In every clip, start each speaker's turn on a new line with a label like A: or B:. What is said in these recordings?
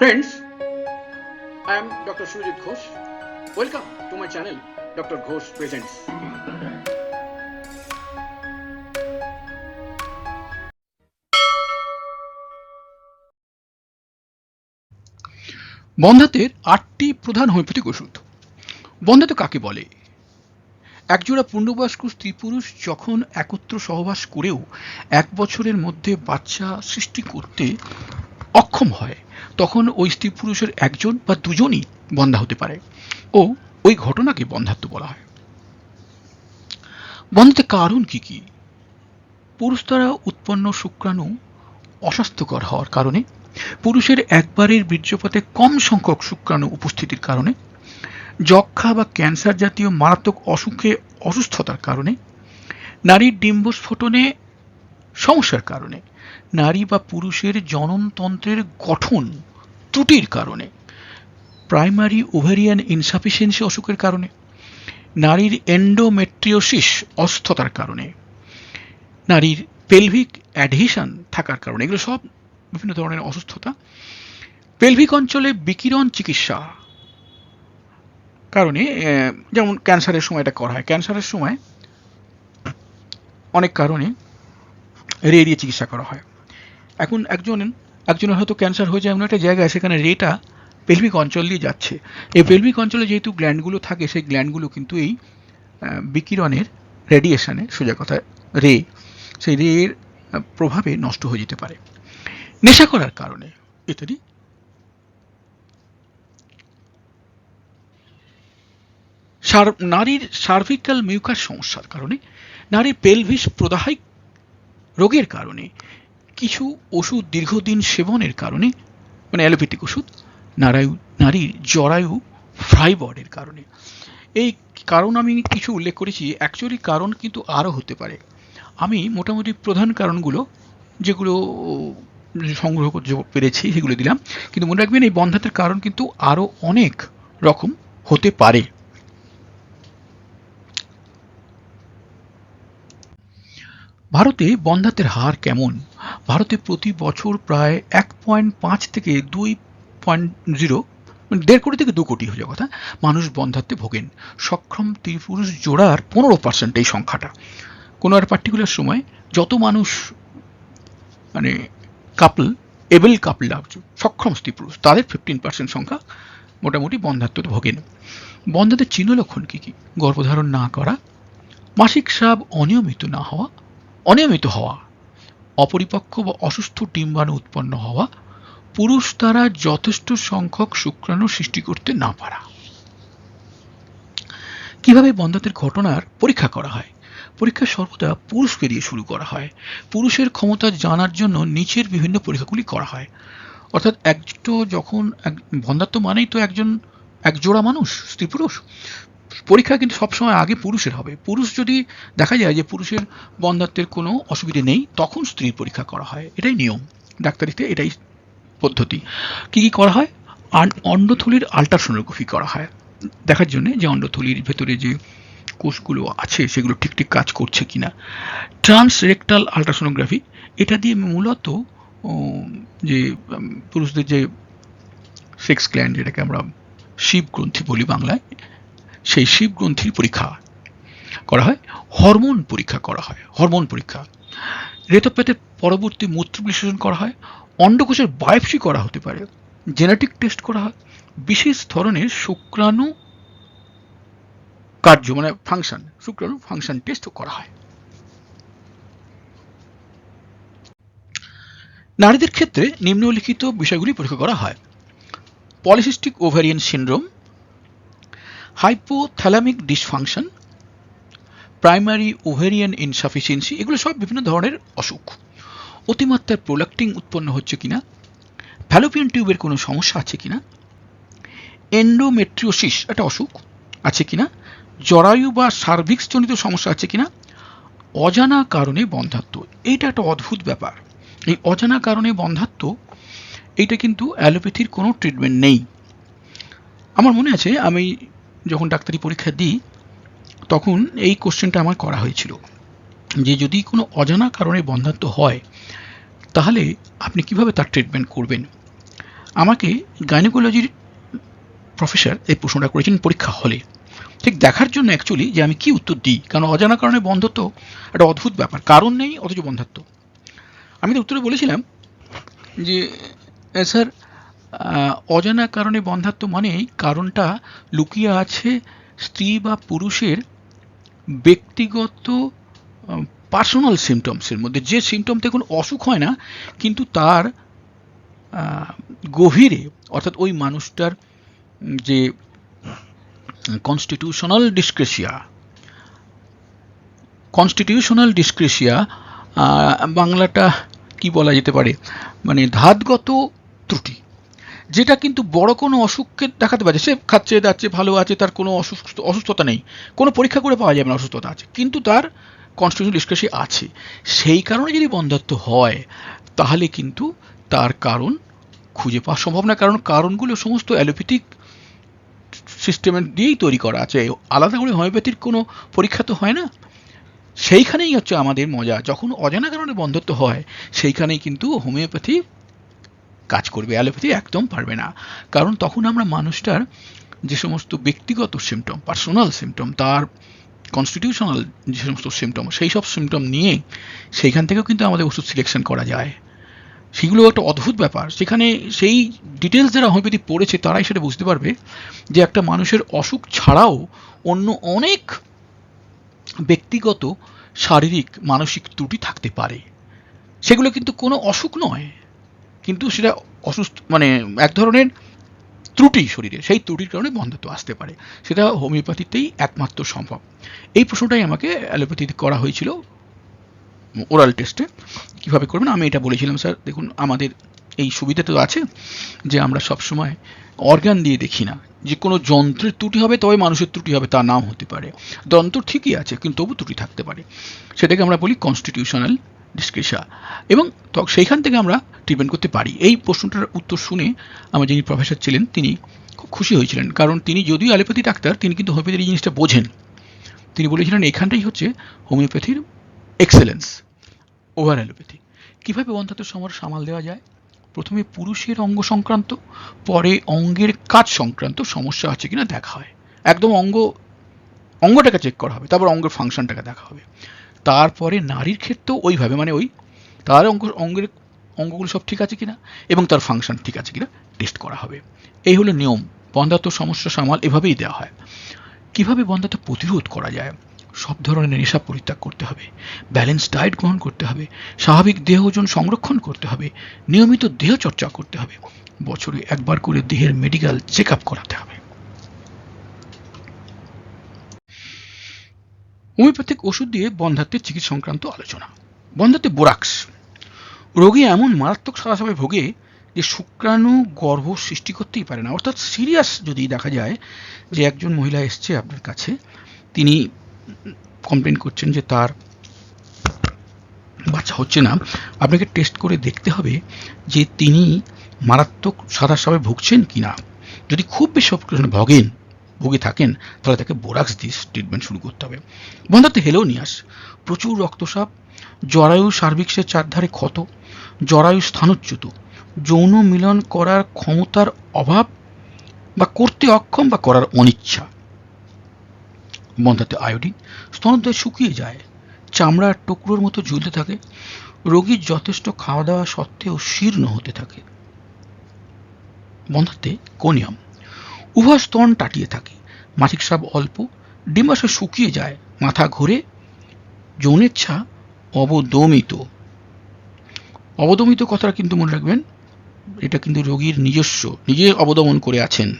A: Friends, I am Dr. Sujit Ghosh. Welcome to my channel, Dr. Ghosh Presents. বন্ধাত্বের আটটি প্রধান homeopathic ওষুধ বন্ধাত্ব কাকে বলে একজোড়া পূর্ণবয়স্ক স্ত্রী পুরুষ যখন একত্র সহবাস করেও এক বছরের মধ্যে বাচ্চা সৃষ্টি করতে অক্ষম হয়, তখন ওই স্ত্রী পুরুষের একজন বা দুজনই বন্ধা হতে পারে। ও ওই ঘটনাকে বন্ধাত্ব বলা হয়। বন্ধাতে কারণ কি কি? পুরুষ দ্বারা উৎপন্ন শুক্রাণু অস্বাস্থ্যকর হওয়ার কারণে, পুরুষের একবারের বীর্যপাতে কম সংখ্যক শুক্রাণু উপস্থিতির কারণে, যক্ষা বা ক্যান্সার জাতীয় মারাত্মক অসুখে অসুস্থতার কারণে, নারীর ডিম্বস্ফোটনে সমস্যার কারণে নারী বা পুরুষের জননতন্ত্রের গঠন ত্রুটির কারণে প্রাইমারি ওভেরিয়ান ইনসাফিসিয়েন্সি অসুখের কারণে, নারীর এন্ডোমেট্রিওসিস অস্থতার কারণে, নারীর পেলভিক অ্যাডহিশন থাকার কারণে, এগুলো সব বিভিন্ন ধরনের অসুস্থতা পেলভিক অঞ্চলে বিকিরণ চিকিৎসা কারণে যেমন ক্যান্সারের সময় এটা করা হয়। ক্যান্সারের সময় অনেক কারণে রে দিয়ে চিকিৎসা করা হয়। এখন একজন একজনের হয়তো ক্যান্সার হয়ে যায় এমন একটা জায়গায় সেখানে রেটা পেলভিক অঞ্চল দিয়ে যাচ্ছে। এই পেলভিক অঞ্চলে যেহেতু গ্ল্যান্ডগুলো থাকে সেই গ্ল্যান্ডগুলো কিন্তু এই বিকিরণের রেডিয়েশনে সোজা কথা রে সেই রের আহ, প্রভাবে নষ্ট হয়ে যেতে পারে। নেশা করার কারণে ইত্যাদি। নারীর সার্ভিক্যাল মিউকাস সমস্যার কারণে নারীর পেলভিস প্রদাহিক রোগের কারণে, কিছু ওষুধ দীর্ঘদিন সেবনের কারণে মানে অ্যালোপ্যাথিক ওষুধ, নারায়ু নারীর জরায়ু ফ্রাইবর্ডের কারণে। এই কারণ আমি কিছু উল্লেখ করেছি অ্যাকচুয়ালি কারণ কিন্তু আরও হতে পারে। আমি মোটামুটি প্রধান কারণগুলো, যেগুলো সংগ্রহ করতে পেরেছি, সেগুলো দিলাম। কিন্তু মনে রাখবেন, এই বন্ধাত্বের কারণ কিন্তু আরও অনেক রকম হতে পারে। ভারতে বন্ধাত্বের হার কেমন? ভারতে প্রতি বছর প্রায় এক পয়েন্ট পাঁচ থেকে দুই পয়েন্ট জিরো মানে দেড় কোটি থেকে দু কোটি হয়ে কথা মানুষ বন্ধাত্বে ভোগেন। সক্ষম ত্রিপুরুষ জোড়ার পনেরো পার্সেন্ট এই সংখ্যাটা। কোনো আর পার্টিকুলার সময় যত মানুষ মানে কাপল এবেল কাপল সক্ষম স্ত্রী পুরুষ তাদের ফিফটিন পার্সেন্ট সংখ্যা মোটামুটি বন্ধাত্মতে ভোগেন। বন্ধাত্বের চিহ্ন লক্ষণ কী কী? গর্ভধারণ না করা, মাসিক স্রাব অনিয়মিত না হওয়া অনিয়মিত হওয়া, অপরিপক্ক বা অসুস্থ ডিম্বাণু উৎপন্ন হওয়া, পুরুষ দ্বারা যথেষ্ট সংখ্যক শুক্রাণু সৃষ্টি করতে না পারা। কীভাবে বন্ধাতের ঘটনার পরীক্ষা করা হয়? পরীক্ষা সর্বদা পুরুষকে দিয়ে শুরু করা হয়। পুরুষের ক্ষমতা জানার জন্য নিচের বিভিন্ন পরীক্ষাগুলি করা হয়। অর্থাৎ একটো যখন এক বন্ধাত্ব মানেই তো একজন এক জোড়া মানুষ স্ত্রী পুরুষ পরীক্ষা কিন্তু সবসময় আগে পুরুষের হবে। পুরুষ যদি দেখা যায় যে পুরুষের বন্ধাত্বের কোনো অসুবিধে নেই, তখন স্ত্রীর পরীক্ষা করা হয়। এটাই নিয়ম। ডাক্তারিতে এটাই পদ্ধতি। কি কি করা হয়? অন্ডথলির আল্ট্রাসোনোগ্রাফি করা হয়। দেখার জন্য যে অন্ডথলির ভেতরে যে কোষগুলো আছে, সেগুলো ঠিক ঠিক কাজ করছে কিনা। ট্রান্স রেকটাল আল্ট্রাসোনোগ্রাফি এটা দিয়ে মূলত যে পুরুষদের যে সেক্স গ্ল্যান্ড যেটাকে আমরা শিব গ্রন্থি বলি বাংলায় সেই শিব গ্রন্থির পরীক্ষা করা হয়, হরমোন পরীক্ষা করা হয়, হরমোন পরীক্ষা। রেতপ্যাতের পরবর্তী মূত্র বিশ্লেষণ করা হয়, অন্ডকোষের বায়োপসি করা হতে পারে, জেনেটিক টেস্ট করা হয়, বিশেষ ধরনের শুক্রাণু কার্য মানে ফাংশন, শুক্রাণু ফাংশন টেস্ট করা হয়। নারীদের ক্ষেত্রে নিম্নলিখিত বিষয়গুলি পরীক্ষা করা হয়। Polycystic ovarian syndrome hypothalamic dysfunction primary ovarian insufficiency এগুলো সব বিভিন্ন ধরনের অসুখ। অতিমাত্রার প্রোলাক্টিং উৎপন্ন হচ্ছে কিনা ফ্যালোপিয়ান টিউবের কোনো সমস্যা আছে কিনা এন্ডোমেট্রিওসিস একটা অসুখ আছে কিনা, জরায়ু বা সার্ভিক্স জনিত সমস্যা আছে কিনা, অজানা কারণে বন্ধাত্ব এইটা একটা অদ্ভুত ব্যাপার। এই অজানা কারণে বন্ধাত্ব এইটা কিন্তু অ্যালোপ্যাথির কোনো ট্রিটমেন্ট নেই। আমার মনে আছে, আমি যখন ডাক্তারি পরীক্ষা দিই, তখন এই কোশ্চেনটা আমার করা হয়েছিল। যে যদি কোনো অজানা কারণে বন্ধাত্ব হয়, তাহলে আপনি কীভাবে তার ট্রিটমেন্ট করবেন? আমাকে গাইনোকোলজির প্রফেসর এই প্রশ্নটা করেছেন পরীক্ষা হলে। ঠিক দেখার জন্য অ্যাকচুয়ালি যে আমি কি উত্তর দিই? কারণ অজানা কারণে বন্ধত্ব একটা অদ্ভুত ব্যাপার। কারণ নেই, অথচ বন্ধত্ব আমি তো উত্তরে বলেছিলাম যে স্যার অজানা কারণে বন্ধাত্ম মানেই কারণটা লুকিয়ে আছে স্ত্রী বা পুরুষের ব্যক্তিগত পার্সোনাল সিমটমসের মধ্যে। যে সিমটমতে কোনো অসুখ হয় না, কিন্তু তার গভীরে, অর্থাৎ ওই মানুষটার যে কনস্টিটিউশনাল ডিসক্রেশিয়া কনস্টিটিউশনাল ডিসক্রেশিয়া বাংলাটা কি বলা যেতে পারে? মানে ধাতগত ত্রুটি। যেটা কিন্তু বড় কোনো অসুখকে দেখাতে পারে। সে খাচ্ছে, দাচ্ছে, ভালো আছে, তার কোনো অসুস্থ, অসুস্থতা নেই। কোনো পরীক্ষা করে পাওয়া যাবে না অসুস্থতা আছে। কিন্তু তার কনস্টিটিউশন ডিসক্রেসি আছে। সেই কারণে যদি বন্ধাত্ব হয়, তাহলে কিন্তু তার কারণ খুঁজে পাওয়া সম্ভব না। কারণ কারণগুলো সমস্ত অ্যালোপ্যাথিক সিস্টেমের দিয়েই তৈরি করা আছে। আলাদা করে হোমিওপ্যাথির কোনো পরীক্ষা তো হয় না। সেইখানেই হচ্ছে আমাদের মজা। যখন অজানা কারণে বন্ধত্ব হয়, সেইখানেই কিন্তু হোমিওপ্যাথি কাজ করবে, অ্যালোপ্যাথি একদম পারবে না। কারণ তখন আমরা মানুষটার যে সমস্ত ব্যক্তিগত সিমটম পার্সোনাল সিমটম তার কনস্টিটিউশনাল যে সমস্ত সিমটম সেই সব সিমটম নিয়ে সেইখান থেকেও কিন্তু আমাদের ওষুধ সিলেকশন করা যায়। সেগুলো একটা অদ্ভুত ব্যাপার। সেখানে সেই ডিটেলস যারা হোমিওপ্যাথি পড়েছে, তারাই সেটা বুঝতে পারবে যে একটা মানুষের অসুখ ছাড়াও অন্য অনেক ব্যক্তিগত শারীরিক, মানসিক ত্রুটি থাকতে পারে। সেগুলো কিন্তু কোনো অসুখ নয়। কিন্তু সেটা অসুস্থ মানে এক ধরনের ত্রুটি শরীরে। সেই ত্রুটির কারণে বন্ধত্ব আসতে পারে। সেটা হোমিওপ্যাথিতেই একমাত্র সম্ভব। এই প্রশ্নটাই আমাকে অ্যালোপ্যাথিতে করা হয়েছিল ওরাল টেস্টে। কীভাবে করবেন? আমি এটা বলেছিলাম, স্যার। দেখুন, আমাদের এই সুবিধা তো আছে যে আমরা সবসময় অর্গান দিয়ে দেখি না। যে কোনো যন্ত্রের ত্রুটি হবে, তবে মানুষের ত্রুটি হবে, তার নাম হতে পারে। যন্ত্র ঠিকই আছে, কিন্তু তবু ত্রুটি থাকতে পারে। সেটাকে আমরা বলি কনস্টিটিউশনাল ডিসক্রেশা এবং সেইখান থেকে আমরা ট্রিটমেন্ট করতে পারি। এই প্রশ্নটার উত্তর শুনে আমার যিনি প্রফেসর ছিলেন, তিনি খুব খুশি হয়েছিলেন। কারণ তিনি যদিও অ্যালোপ্যাথি ডাক্তার, তিনি কিন্তু হোমিওপ্যাথির এই জিনিসটা বোঝেন। তিনি বলেছিলেন এখানটাই হচ্ছে হোমিওপ্যাথির এক্সেলেন্স ওভার অ্যালোপ্যাথি কীভাবে বন্ধাত্ম সমর সামাল দেওয়া যায়? প্রথমে পুরুষের অঙ্গ সংক্রান্ত, পরে অঙ্গের কাজ সংক্রান্ত সমস্যা আছে কিনা দেখা হয়। একদম অঙ্গ, অঙ্গটাকে চেক করা হবে, তারপর অঙ্গের ফাংশনটাকে দেখা হবে। তারপরে নারীর ক্ষেত্রেও ওইভাবে মানে ওই তার অঙ্গ, অঙ্গের, অঙ্গগুলো সব ঠিক আছে কিনা এবং তার ফাংশন ঠিক আছে কিনা টেস্ট করা হবে। এই হলো নিয়ম। বন্ধাত্ম সমস্যা সামাল এভাবেই দেওয়া হয়। কীভাবে বন্ধাত্ম প্রতিরোধ করা যায়? সব ধরনের নেশা পরিত্যাগ করতে হবে। ব্যালেন্স ডায়েট গ্রহণ করতে হবে। স্বাভাবিক দেহ ওজন সংরক্ষণ করতে হবে। নিয়মিত দেহ চর্চা করতে হবে। বছরে একবার করে দেহের মেডিকেল চেক আপ করাতে হবে। হোমিওপ্যাথিক ওষুধ দিয়ে বন্ধাত্বের চিকিৎসা সংক্রান্ত আলোচনা। বন্ধাত্বে বোরাক্স। রোগী এমন মারাত্মক সাদাসাবে ভোগে যে শুক্রাণু গর্ভ সৃষ্টি করতেই পারে না। অর্থাৎ সিরিয়াস যদি দেখা যায় যে একজন মহিলা এসছে আপনার কাছে, তিনি কমপ্লেন করছেন যে তার বাচ্চা হচ্ছে না। আপনাকে টেস্ট করে দেখতে হবে যে তিনি মারাত্মক সাদাসাবে ভুগছেন কি না যদি খুব বেশি অপারেশনে ভগেন ভুগে থাকেন, তাহলে তাকে বোরাক্স দিয়ে ট্রিটমেন্ট শুরু করতে হবে। বন্ধাতে হেলেও নিয়াস প্রচুর রক্তচাপ, জরায়ু সার্ভিক্সের চারধারে ক্ষত, জরায়ু স্থানচ্যুত। যৌন মিলন করার ক্ষমতার অভাব বা করতে অক্ষম বা করার অনিচ্ছা। বন্ধাতে আয়োডিন স্তনদ্বয় শুকিয়ে যায়। চামড়ার টুকরোর মতো ঝুলতে থাকে। রোগীর যথেষ্ট খাওয়া দাওয়া সত্ত্বেও শীর্ণ হতে থাকে। বন্ধাতে কোনিয়াম। উভয় স্তন টাটিয়ে থাকে। মাসিক স্রাব অল্প ডিম্বাশয় শুকিয়ে যায়, মাথা ঘুরে যৌনেচ্ছা অবদমিত। অবদমিত কথাটা কিন্তু মনে রাখবেন, এটা কিন্তু রোগীর নিজস্ব নিজে অবদমন করে আছেন।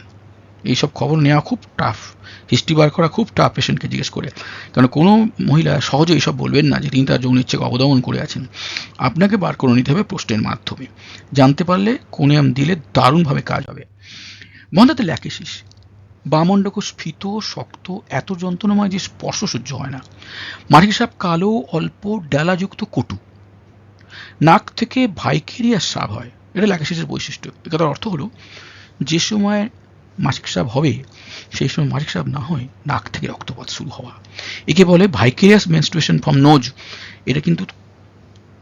A: এইসব খবর নেওয়া খুব টাফ হিস্ট্রি বার করা খুব টাফ পেশেন্টকে জিজ্ঞেস করে। কারণ কোনো মহিলা সহজে এইসব বলবেন না যে তিনি তার যৌন ইচ্ছেকে অবদমন করে আছেন। আপনাকে বার করে নিতে হবে প্রশ্নের মাধ্যমে। জানতে পারলে কোনিয়াম দিলে দারুণভাবে কাজ হবে। বন্ধাতে ল্যাকেসিস বামণ্ডক স্ফীত শক্ত, এত যন্ত্রণাময় যে স্পর্শ সহ্য হয় না। মাটির সাপ কালো, অল্প, ডালাযুক্ত কটু। নাক থেকে ভাইকেরিয়া সাপ হয়। এটা ল্যাকেসিসের বৈশিষ্ট্য। কথার অর্থ হলো, যে সময় মাসিক সাপ হবে, সেই সময় মাসিক সাপ না হয় নাক থেকে রক্তপাত শুরু হওয়া। একে বলে ভাইকেরিয়াস মেনস্ট্রুয়েশন ফ্রম নোজ। এটা কিন্তু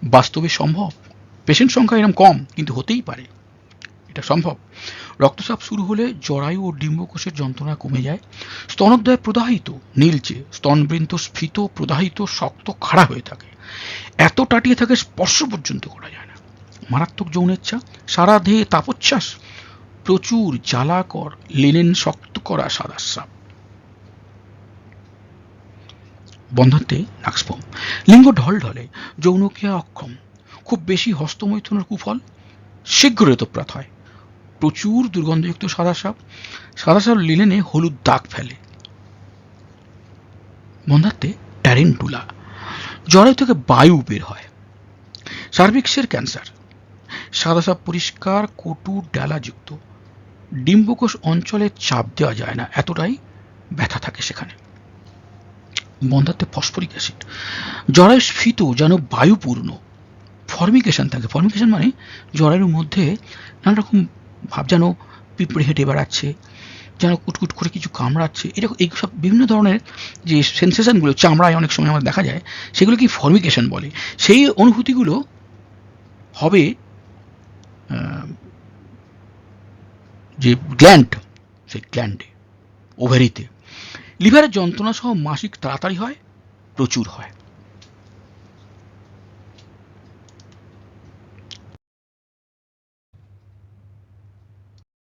A: বাস্তবে সম্ভব। পেশেন্ট সংখ্যা এরকম কম, কিন্তু হতেই পারে। এটা সম্ভব। রক্তচাপ শুরু হলে জরায়ু ও ডিম্বকোষের যন্ত্রণা কমে যায়। স্তনোদয় প্রদাহিত, নীলচে, স্তনবৃন্ত স্ফীত প্রদাহিত শক্ত খাড়া হয়ে থাকে। এত টাটিয়ে থাকে স্পর্শ পর্যন্ত করা যায় না। মারাত্মক যৌনেচ্ছা সারা দেহে তাপচ্ছ্বাস, প্রচুর জ্বালাকর, লিনেন শক্ত করা সাদা স্রাব বন্ধাত্বে নাক্সপম লিঙ্গ ঢল ঢলে যৌনক্রিয়া অক্ষম। খুব বেশি হস্তমৈথুনের কুফল শীঘ্র ঋতপ্রাত হয়। প্রচুর দুর্গন্ধযুক্ত সাদা সাপ সাদা সাপ লিনেনে হলুদ দাগ ফেলে। বন্ধাত্বে ট্যারেন্টুলা। জরায়ু থেকে বায়ু বের হয়। সার্ভিক্সের ক্যান্সার। সাদা সাপ পরিষ্কার, কটু, ডালাযুক্ত। ডিম্বকোষ অঞ্চলে চাপ দেওয়া যায় না। এতটাই ব্যথা থাকে সেখানে। বন্ধাত্বে ফসফরিক অ্যাসিড। জরায়ু স্ফীত যেন বায়ুপূর্ণ। ফর্মিকেশন থাকে। ফর্মিকেশন মানে জরায়ুর মধ্যে নানা রকম ভাব যেন পিঁপড়ে হেঁটে বেড়াচ্ছে যেন কুটকুট করে কিছু কামড়াচ্ছে। এরকম এইসব বিভিন্ন ধরনের যে সেন্সেশনগুলো চামড়ায় অনেক সময় আমাদের দেখা যায় সেগুলো কি ফর্মিকেশন বলে। সেই অনুভূতিগুলো হবে যে গ্ল্যান্ড সেই গ্ল্যান্ডে ওভারিতে লিভারের যন্ত্রণা সহ মাসিক তাড়াতাড়ি হয়, প্রচুর হয়।